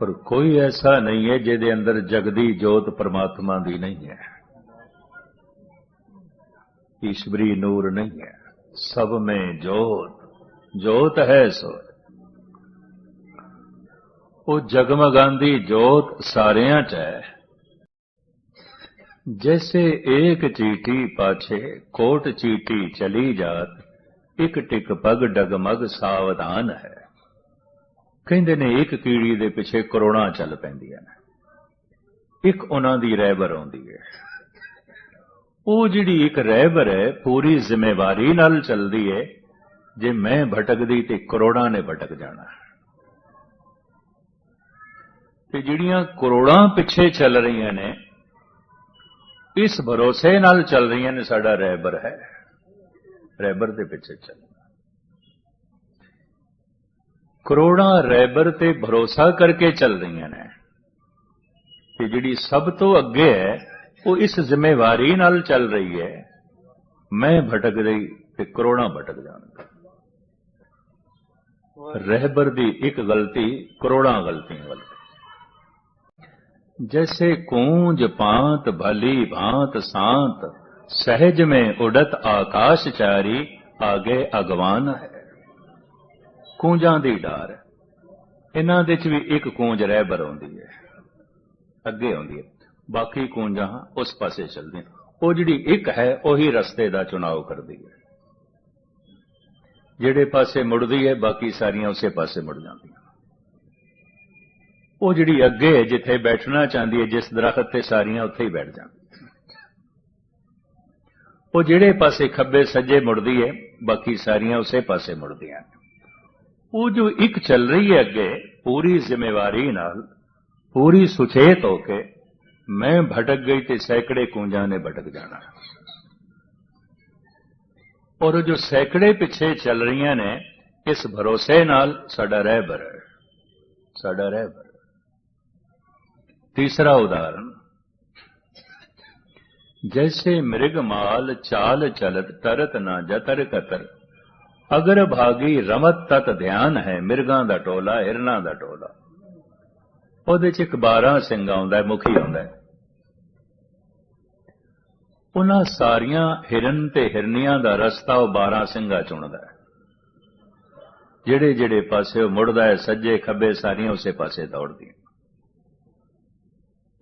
ਪਰ ਕੋਈ ਐਸਾ ਨਹੀਂ ਹੈ ਜਿਹਦੇ ਅੰਦਰ ਜਗਦੀ ਜੋਤ ਪਰਮਾਤਮਾ ਦੀ ਨਹੀਂ ਹੈ। ਈਸ਼ਵਰੀ ਨੂਰ ਨਹੀਂ ਹੈ। ਸਭ ਮੇ ਜੋਤ ਜੋਤ ਹੈ ਸੋ। ਉਹ ਜਗਮਗਾਂਦੀ ਜੋਤ ਸਾਰਿਆਂ 'ਚ ਹੈ। ਜੈਸੇ ਏਕ ਚੀਟੀ ਪਾਛੇ, ਕੋਟ ਚੀਟੀ ਚਲੀ ਜਾਤ, ਇੱਕ ਟਿਕ ਪਗ ਡਗਮਗ ਸਾਵਧਾਨ ਹੈ। ਕਹਿੰਦੇ ਨੇ ਇੱਕ ਕੀੜੀ ਦੇ ਪਿੱਛੇ ਕਰੋੜਾਂ ਚੱਲ ਪੈਂਦੀਆਂ ਨੇ। ਇੱਕ ਉਹਨਾਂ ਦੀ ਰਹਿਬਰ ਆਉਂਦੀ ਹੈ। ਉਹ ਜਿਹੜੀ ਇੱਕ ਰਹਿਬਰ ਹੈ, ਪੂਰੀ ਜ਼ਿੰਮੇਵਾਰੀ ਨਾਲ ਚੱਲਦੀ ਹੈ। ਜੇ ਮੈਂ ਭਟਕਦੀ ਤੇ ਕਰੋੜਾਂ ਨੇ ਭਟਕ ਜਾਣਾ। ਤੇ ਜਿਹੜੀਆਂ ਕਰੋੜਾਂ ਪਿੱਛੇ ਚੱਲ ਰਹੀਆਂ ਨੇ, ਇਸ ਭਰੋਸੇ ਨਾਲ ਚੱਲ ਰਹੀਆਂ ਨੇ ਸਾਡਾ ਰਹਿਬਰ ਹੈ। ਰਹਿਬਰ ਦੇ ਪਿੱਛੇ ਚੱਲ ਕਰੋੜਾਂ ਰਹਿਬਰ ਤੇ ਭਰੋਸਾ ਕਰਕੇ ਚੱਲ ਰਹੀਆਂ ਨੇ ਤੇ ਜਿਹੜੀ ਸਭ ਤੋਂ ਅੱਗੇ ਹੈ ਉਹ ਇਸ ਜ਼ਿੰਮੇਵਾਰੀ ਨਾਲ ਚੱਲ ਰਹੀ ਹੈ ਮੈਂ ਭਟਕ ਰਹੀ ਤੇ ਕਰੋੜਾਂ ਭਟਕ ਜਾਣਗੇ ਰਹਿਬਰ ਦੀ ਇੱਕ ਗਲਤੀ ਕਰੋੜਾਂ ਗਲਤੀਆਂ ਵਾਲੀ जैसे कूंज पांत भली भांत सांत सहज में उड़त आकाश चारी आगे अगवान है ਕੂੰਜਾਂ ਦੀ ਡਾਰ ਇਹਨਾਂ ਦੇ ਚ ਵੀ ਇੱਕ ਕੂੰਜ ਰਹਿਬਰ ਆਉਂਦੀ ਹੈ। ਅੱਗੇ ਆਉਂਦੀ ਹੈ। ਬਾਕੀ ਕੂੰਜਾਂ ਉਸ ਪਾਸੇ ਚੱਲਦੀਆਂ। ਉਹ ਜਿਹੜੀ ਇੱਕ ਹੈ, ਉਹੀ ਰਸਤੇ ਦਾ ਚੁਣਾਵ ਕਰਦੀ ਹੈ। ਜਿਹੜੇ ਪਾਸੇ ਮੁੜਦੀ ਹੈ, ਬਾਕੀ ਸਾਰੀਆਂ ਉਸੇ ਪਾਸੇ ਮੁੜ ਜਾਂਦੀਆਂ। ਉਹ ਜਿਹੜੀ ਅੱਗੇ ਹੈ, ਜਿੱਥੇ ਬੈਠਣਾ ਚਾਹੁੰਦੀ ਹੈ, ਜਿਸ ਦਰਖਤ ਤੇ ਸਾਰੀਆਂ ਉੱਥੇ ਹੀ ਬੈਠ ਜਾਂਦੀਆਂ। ਉਹ ਜਿਹੜੇ ਪਾਸੇ ਖੱਬੇ ਸੱਜੇ ਮੁੜਦੀ ਹੈ, ਬਾਕੀ ਸਾਰੀਆਂ ਉਸੇ ਪਾਸੇ ਮੁੜਦੀਆਂ। ਨੇ ਉਹ ਜੋ ਇੱਕ ਚੱਲ ਰਹੀ ਹੈ ਅੱਗੇ, ਪੂਰੀ ਜ਼ਿੰਮੇਵਾਰੀ ਨਾਲ, ਪੂਰੀ ਸੁਚੇਤ ਹੋ ਕੇ ਮੈਂ ਭਟਕ ਗਈ ਤੇ ਸੈਕੜੇ ਕੂੰਜਾਂ ਨੇ ਭਟਕ ਜਾਣਾ। ਔਰ ਜੋ ਸੈਕੜੇ ਪਿੱਛੇ ਚੱਲ ਰਹੀਆਂ ਨੇ, ਇਸ ਭਰੋਸੇ ਨਾਲ ਸਾਡਾ ਰਹਿ ਬਰ ਸਾਡਾ ਰਹਿ ਬਰ ਤੀਸਰਾ ਉਦਾਹਰਨ, ਜੈਸੇ ਮ੍ਰਿਗ ਮਾਲ ਚਾਲ ਚਲਤ ਤਰਤ ਨਾ ਜਤਰ ਕਤਰ ਅਗਰ ਭਾਗੀ ਰਮਤ ਤਤ ਧਿਆਨ ਹੈ, ਮਿਰਗਾਂ ਦਾ ਟੋਲਾ ਹਿਰਨਾਂ ਦਾ ਟੋਲਾ। ਉਹਦੇ ਚ ਇੱਕ 12 ਸਿੰਘ ਆਉਂਦਾ ਮੁਖੀ ਆਉਂਦਾ ਉਹਨਾਂ ਸਾਰੀਆਂ ਹਿਰਨ ਤੇ ਹਿਰਨੀਆਂ ਦਾ ਰਸਤਾ ਉਹ 12 ਸਿੰਘਾ ਚੁਣਦਾ ਜਿਹੜੇ ਜਿਹੜੇ ਪਾਸੇ ਉਹ ਮੁੜਦਾ ਹੈ, ਸੱਜੇ ਖੱਬੇ ਸਾਰੀਆਂ ਉਸੇ ਪਾਸੇ ਦੌੜਦੀਆਂ।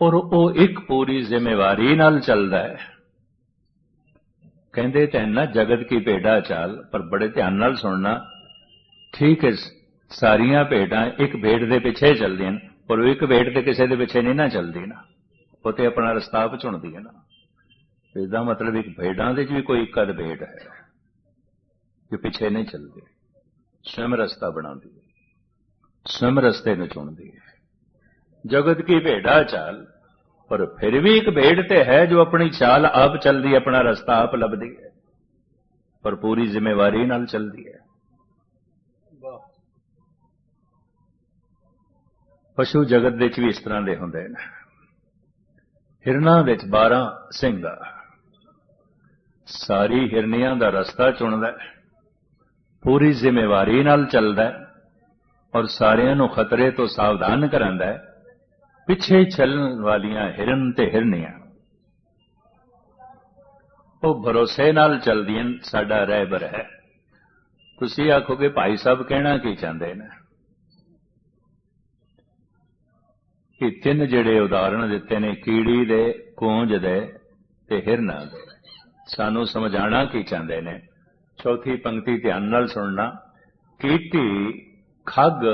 ਔਰ ਉਹ ਇੱਕ ਪੂਰੀ ਜ਼ਿੰਮੇਵਾਰੀ ਨਾਲ ਚੱਲਦਾ ਹੈ। ਕਹਿੰਦੇ ਤਾਂ ਜਗਤ ਕੀ ਭੇਡਾ ਚਾਲ, ਪਰ ਬੜੇ ਧਿਆਨ ਨਾਲ ਸੁਣਨਾ। ਠੀਕ ਹੈ, ਸਾਰੀਆਂ ਭੇਡਾਂ ਇੱਕ ਭੇਡ ਦੇ ਪਿੱਛੇ ਚੱਲਦੀਆਂ ਨੇ, ਪਰ ਉਹ ਇੱਕ ਭੇਡ ਤੇ ਕਿਸੇ ਦੇ ਪਿੱਛੇ ਨਹੀਂ ਨਾ ਚੱਲਦੀ ਨਾ। ਉਹ ਤੇ ਆਪਣਾ ਰਸਤਾ ਆਪ ਚੁਣਦੀ ਹੈ ਨਾ। ਇਹਦਾ ਮਤਲਬ ਇੱਕ ਭੇਡਾਂ ਦੇ ਚ ਵੀ ਕੋਈ ਇੱਕ ਅਦ ਭੇਡ ਹੈ, ਜੋ ਪਿੱਛੇ ਨਹੀਂ ਚੱਲਦੀ। ਸਵੈਮ ਰਸਤਾ ਬਣਾਉਂਦੀ ਹੈ। ਸਵਮ ਰਸਤੇ ਨੂੰ ਚੁਣਦੀ ਹੈ। ਜਗਤ ਕੀ ਭੇਡਾ ਚਾਲ ਪਰ ਫਿਰ ਵੀ ਇੱਕ ਭੇਡ ਤੇ ਹੈ ਜੋ ਆਪਣੀ ਚਾਲ ਆਪ ਚਲਦੀ ਆਪਣਾ ਰਸਤਾ ਆਪ ਲੱਭਦੀ ਹੈ। ਪਰ ਪੂਰੀ ਜ਼ਿੰਮੇਵਾਰੀ ਨਾਲ ਚਲਦੀ ਹੈ। ਪਸ਼ੂ ਜਗਤ ਵਿੱਚ ਵੀ ਇਸ ਤਰ੍ਹਾਂ ਦੇ ਹੁੰਦੇ ਨੇ ਹਿਰਨਾਂ ਵਿੱਚ 12 ਸਿੰਘ ਸਾਰੀ ਹਿਰਨੀਆਂ ਦਾ ਰਸਤਾ ਚੁਣਦਾ ਪੂਰੀ ਜ਼ਿੰਮੇਵਾਰੀ ਨਾਲ ਚੱਲਦਾ ਔਰ ਸਾਰਿਆਂ ਨੂੰ ਖਤਰੇ ਤੋਂ ਸਾਵਧਾਨ ਕਰਾਂਦਾ ਹੈ। ਪਿੱਛੇ ਚੱਲਣ ਵਾਲੀਆਂ ਹਿਰਨ ਤੇ ਹਿਰਨੀਆਂ। ਉਹ ਭਰੋਸੇ ਨਾਲ ਚੱਲਦੀਆਂ ਸਾਡਾ ਰਹਿਬਰ ਹੈ। ਤੁਸੀਂ ਆਖੋਗੇ, ਭਾਈ ਸਾਹਿਬ ਕਹਿਣਾ ਕੀ ਚਾਹੁੰਦੇ ਨੇ? ਕਿ ਤਿੰਨ ਜਿਹੜੇ ਉਦਾਹਰਣ ਦਿੱਤੇ ਨੇ, ਕੀੜੀ ਦੇ, ਕੂੰਜ ਦੇ ਤੇ ਹਿਰਨਾਂ ਦੇ। ਸਾਨੂੰ ਸਮਝਾਣਾ ਕੀ ਚਾਹੁੰਦੇ ਨੇ? ਚੌਥੀ ਪੰਕਤੀ ਧਿਆਨ ਨਾਲ ਸੁਣਨਾ। ਕੀਤੀ ਖੱਗ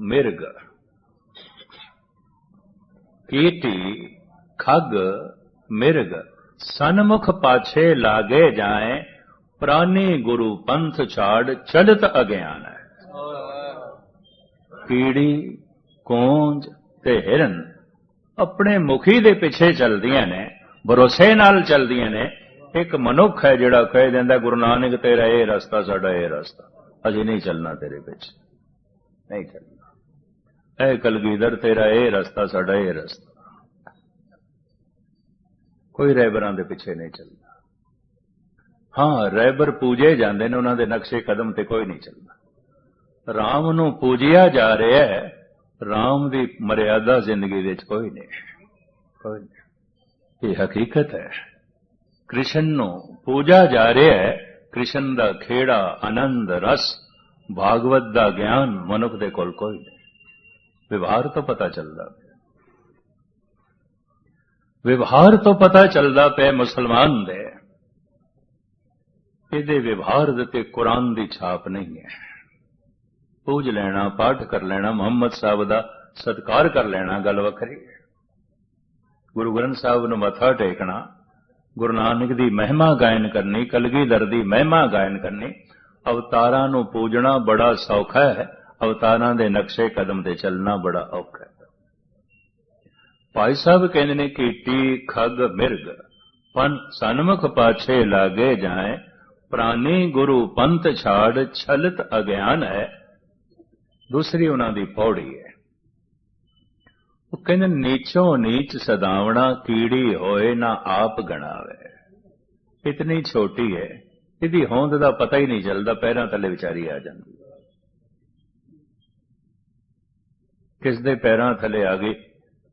ਮਿਰਗ। ਕੀਟੀ ਖੱਗ, ਮਿਰਗ, ਸਨਮੁਖ ਪਾਛੇ ਲਾਗੇ ਜਾਏ, ਪ੍ਰਾਨੀ ਗੁਰੂ ਪੰਥ ਛਾੜ ਚੜਤ ਅਗਿਆਨ ਹੈ। ਕੀੜੀ ਕੂੰਜ ਤੇ ਹਿਰਨ ਆਪਣੇ ਮੁਖੀ ਦੇ ਪਿੱਛੇ ਚੱਲਦੀਆਂ ਨੇ, ਭਰੋਸੇ ਨਾਲ ਚੱਲਦੀਆਂ ਨੇ। ਇੱਕ ਮਨੁੱਖ ਹੈ ਜਿਹੜਾ ਕਹਿ ਦਿੰਦਾ, ਗੁਰੂ ਨਾਨਕ ਤੇਰਾ ਇਹ ਰਸਤਾ, ਸਾਡਾ ਇਹ ਰਸਤਾ। ਅਜੇ ਨਹੀਂ ਚੱਲਣਾ ਤੇਰੇ ਪਿੱਛੇ। ਨਹੀਂ ਚੱਲਣਾ। ਐ ਕਲਗੀਧਰ, ਤੇਰਾ ਇਹ ਰਸਤਾ, ਸਾਡਾ ਇਹ ਰਸਤਾ। ਕੋਈ ਰੈਬਰਾਂ ਦੇ ਪਿੱਛੇ ਨਹੀਂ ਚੱਲਦਾ। ਹਾਂ, ਰੈਬਰ ਪੂਜੇ ਜਾਂਦੇ ਨੇ, ਉਹਨਾਂ ਦੇ ਨਕਸ਼ੇ ਕਦਮ ਤੇ ਕੋਈ ਨਹੀਂ ਚੱਲਦਾ। ਰਾਮ ਨੂੰ ਪੂਜਿਆ ਜਾ ਰਿਹਾ ਹੈ RAM ਦੀ ਮਰਿਆਦਾ ਜ਼ਿੰਦਗੀ ਵਿੱਚ ਕੋਈ ਨਹੀਂ। ਕੋਈ ਨਹੀਂ। ਇਹ ਹਕੀਕਤ ਹੈ। ਕ੍ਰਿਸ਼ਨ ਨੂੰ ਪੂਜਾ ਜਾ ਰਿਹਾ ਹੈ, ਕ੍ਰਿਸ਼ਨ ਦਾ ਖੇੜਾ ਆਨੰਦ ਰਸ, ਭਾਗਵਤ ਦਾ ਗਿਆਨ ਮਨੁੱਖ ਦੇ ਕੋਲ ਕੋਈ ਨਹੀਂ। ਵਿਵਹਾਰ ਤੋਂ ਪਤਾ ਚੱਲਦਾ ਵਿਵਹਾਰ ਤੋਂ ਪਤਾ ਚੱਲਦਾ ਪਿਆ ਮੁਸਲਮਾਨ ਦੇ। ਇਹਦੇ ਵਿਵਹਾਰ ਦੇ ਤੇ ਕੁਰਾਨ ਦੀ ਛਾਪ ਨਹੀਂ ਹੈ। ਪੂਜ ਲੈਣਾ, ਪਾਠ ਕਰ ਲੈਣਾ, ਮੁਹੰਮਦ ਸਾਹਿਬ ਦਾ ਸਤਕਾਰ ਕਰ ਲੈਣਾ ਗੱਲ ਵੱਖਰੀ ਹੈ। ਗੁਰੂ ਗ੍ਰੰਥ ਸਾਹਿਬ ਨੂੰ ਮੱਥਾ ਟੇਕਣਾ, ਗੁਰੂ ਨਾਨਕ ਦੀ ਮਹਿਮਾ ਗਾਇਨ ਕਰਨੀ, ਕਲਗੀਧਰ ਦੀ ਮਹਿਮਾ ਗਾਇਨ ਕਰਨੀ, ਅਵਤਾਰਾਂ ਨੂੰ ਪੂਜਣਾ ਬੜਾ ਸੌਖਾ ਹੈ। ਅਵਤਾਰਾਂ ਦੇ ਨਕਸ਼ੇ ਕਦਮ ਤੇ ਚੱਲਣਾ ਬੜਾ ਔਖਾ ਹੈ। ਭਾਈ ਸਾਹਿਬ ਕਹਿੰਦੇ ਨੇ ਕਿ ਟੀ ਖਗ ਮਿਰਗ, ਪਨ ਸਨਮੁਖ ਪਾਛੇ ਲਾਗੇ ਜਾਏ, ਪ੍ਰਾਨੀ ਗੁਰੂ ਪੰਥ ਛਾੜ ਛਲਤ ਅਗਿਆਨ ਹੈ। ਦੂਸਰੀ ਉਹਨਾਂ ਦੀ ਪੌੜੀ ਹੈ। ਉਹ ਕਹਿੰਦੇ ਨੀਚੋਂ ਨੀਚ ਸਦਾਵਣਾ, ਕੀੜੀ ਹੋਏ ਨਾ ਆਪ ਗਣਾਵੇ। ਇਤਨੀ ਛੋਟੀ ਹੈ, ਇਹਦੀ ਹੋਂਦ ਦਾ ਪਤਾ ਹੀ ਨਹੀਂ ਚੱਲਦਾ, ਪੈਰਾਂ ਥੱਲੇ ਵਿਚਾਰੀ ਆ ਜਾਂਦੀ ਕਿਸ ਦੇ ਪੈਰਾਂ ਥੱਲੇ ਆ ਗਏ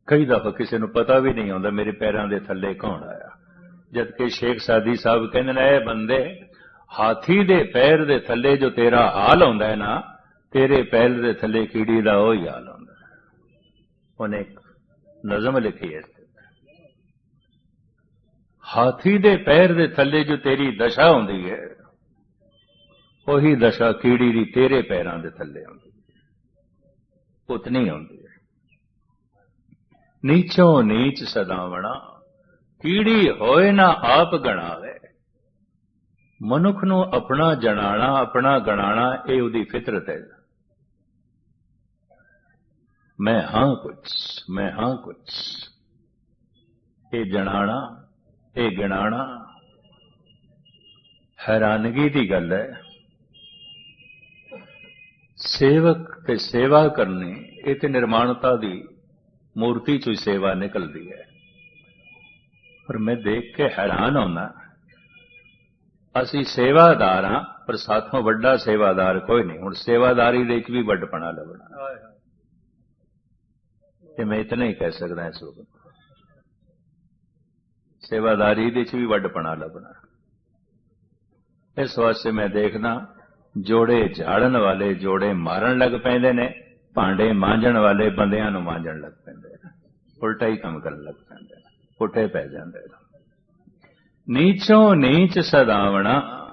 ਕਈ ਦਫਾ ਕਿਸੇ ਨੂੰ ਪਤਾ ਵੀ ਨਹੀਂ ਆਉਂਦਾ ਮੇਰੇ ਪੈਰਾਂ ਦੇ ਥੱਲੇ ਕੌਣ ਆਇਆ। ਜਦ ਕਿ ਸ਼ੇਖ ਸਾਦੀ ਸਾਹਿਬ ਕਹਿੰਦੇ ਨੇ, ਇਹ ਬੰਦੇ ਹਾਥੀ ਦੇ ਪੈਰ ਦੇ ਥੱਲੇ ਜੋ ਤੇਰਾ ਹਾਲ ਹੁੰਦਾ ਹੈ ਨਾ, ਤੇਰੇ ਪੈਰ ਦੇ ਥੱਲੇ ਕੀੜੀ ਦਾ ਉਹ ਹੀ ਹਾਲ ਹੁੰਦਾ ਉਹਨੇ ਨਜ਼ਮ ਲਿਖੀ ਹੈ ਹਾਥੀ ਦੇ ਪੈਰ ਦੇ ਥੱਲੇ ਜੋ ਤੇਰੀ ਦਸ਼ਾ ਹੁੰਦੀ ਹੈ, ਉਹੀ ਦਸ਼ਾ ਕੀੜੀ ਦੀ ਤੇਰੇ ਪੈਰਾਂ ਦੇ ਥੱਲੇ ਹੁੰਦੀ ਹੈ। ਉਤਨੀ ਆਉਂਦੀ। ਹੈ ਨੀਚੋਂ ਨੀਚ ਸਦਾਵਣਾ, ਕੀੜੀ ਹੋਏ ਨਾ ਆਪ ਗਣਾਵੇ। ਮਨੁੱਖ ਨੂੰ ਆਪਣਾ ਜਣਾਣਾ, ਆਪਣਾ ਗਣਾਣਾ, ਇਹ ਉਹਦੀ ਫਿਤਰਤ ਹੈ। ਮੈਂ ਹਾਂ ਕੁਛ, ਮੈਂ ਹਾਂ ਕੁਛ। ਇਹ ਜਣਾਣਾ, ਇਹ ਗਿਣਾਣਾ, ਹੈਰਾਨਗੀ ਦੀ ਗੱਲ ਹੈ। ਸੇਵਕ ਤੇ ਸੇਵਾ ਕਰਨੀ ਇਹ ਤੇ ਨਿਰਮਾਣਤਾ ਦੀ ਮੂਰਤੀ ਚੋਂ ਸੇਵਾ ਨਿਕਲਦੀ ਹੈ। ਪਰ ਮੈਂ ਦੇਖ ਕੇ ਹੈਰਾਨ ਹੁੰਦਾ ਅਸੀਂ ਸੇਵਾਦਾਰ ਹਾਂ ਪਰ ਸਾਥੋਂ ਵੱਡਾ ਸੇਵਾਦਾਰ ਕੋਈ ਨਹੀਂ। ਹੁਣ ਸੇਵਾਦਾਰੀ ਦੇ ਵਿੱਚ ਵੀ ਵੱਡਪਣਾ ਲੱਭਣਾ। ਤੇ ਮੈਂ ਇਤਨਾ ਹੀ ਕਹਿ ਸਕਦਾ ਇਸ ਵਕਤ। ਸੇਵਾਦਾਰੀ ਦੇ ਵਿੱਚ ਵੀ ਵੱਡਪਣਾ ਲੱਭਣਾ। ਇਸ ਵਾਸਤੇ ਮੈਂ ਦੇਖਦਾ ਜੋੜੇ ਝਾੜਨ ਵਾਲੇ, ਜੋੜੇ ਮਾਰਨ ਲੱਗ ਪੈਂਦੇ ਨੇ, ਭਾਂਡੇ ਮਾਂਜਣ ਵਾਲੇ ਬੰਦਿਆਂ ਨੂੰ ਮਾਂਜਣ ਲੱਗ ਪੈਂਦੇ ਨੇ। ਉਲਟਾ ਹੀ ਕੰਮ ਕਰਨ ਲੱਗ ਪੈਂਦੇ ਨੇ, ਪੁੱਠੇ ਪੈ ਜਾਂਦੇ ਨੇ। ਨੀਚੋਂ ਨੀਚ ਸਦਾਵਣਾ